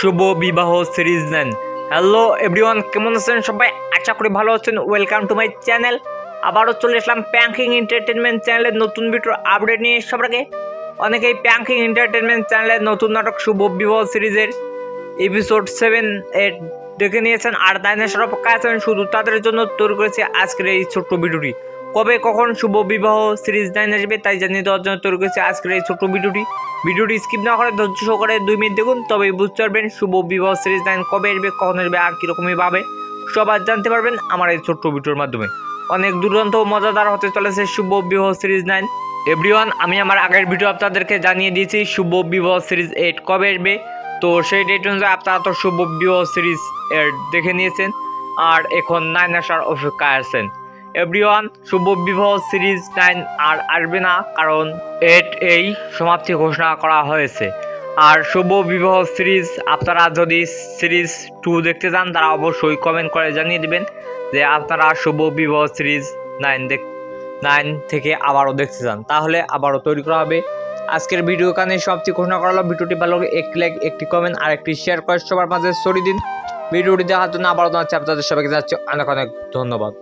শুভ বিবাহ সিরিজ নেন। Hello everyone কেমন আছেন সবাই? আশা করি ভালো আছেন। ওয়েলকাম টু মাই চ্যানেল আবারও চলে আসলাম প্যাঙ্কিং এন্টারটেনমেন্ট চ্যানেলের নতুন ভিডিওর আপডেট নিয়ে সবার আগে। অনেকেই প্যাঙ্কিং এন্টারটেনমেন্ট চ্যানেলের নতুন নাটক শুভ বিবাহ সিরিজের এপিসোড সেভেন এর দেখে নিয়েছেন। আর ডাইনোসর অপেক্ষা আছেন শুধু তাদের জন্য তৈরি করেছে আজকের এই ছোট্ট ভিডিওটি কবে কখন শুভ বিবাহ সিরিজ নাইন আসবে তাই জানিয়ে দেওয়ার জন্য তৈরি করেছে আজকের এই ছোট্ট ভিডিওটি। ভিডিওটি স্কিপ না করে ধৈর্য সহকারে দুই মিনিট দেখুন তবেই বুঝতে পারবেন শুভ বিবাহ সিরিজ নাইন কবে আসবে, কখন আসবে, আর কীরকমই পাবে সবার জানতে পারবেন আমার এই ছোট্ট ভিডিওর মাধ্যমে। অনেক দুর্দান্ত মজাদার হতে চলেছে শুভ বিবাহ সিরিজ নাইন এভরিওয়ান আমি আমার আগের ভিডিও আপনাদেরকে জানিয়ে দিয়েছি, শুভ বিবাহ সিরিজ এইট কবে আসবে। তো সেই ডেট অনুযায়ী আপনারা তো শুভ বিবাহ সিরিজ দেখে নিয়েছেন, আর এখন নাইন আসার অপেক্ষায় আছেন। এভরিওয়ান, শুভ বিবাহ সিরিজ নাইন আর আসবে না, কারণ এট এই সমাপ্তি ঘোষণা করা হয়েছে। আর শুভ বিবাহ সিরিজ, আপনারা যদি সিরিজ টু দেখতে চান, তারা অবশ্যই কমেন্ট করে জানিয়ে দেবেন যে আপনারা শুভ বিবাহ সিরিজ নাইন দেখ, নাইন থেকে আবারও দেখতে চান। তাহলে আবারও তৈরি করা হবে। আজকের ভিডিও কানে সমাপ্তি ঘোষণা করা হলো। ভিডিওটি ভালো লাগলে একটি লাইক, একটি কমেন্ট আর একটি শেয়ার করে সবার মাঝে সরিয়ে দিন। ভিডিওটি দেখার জন্য আবারও জানাচ্ছি আপনাদের সবাইকে জানাচ্ছি অনেক অনেক ধন্যবাদ।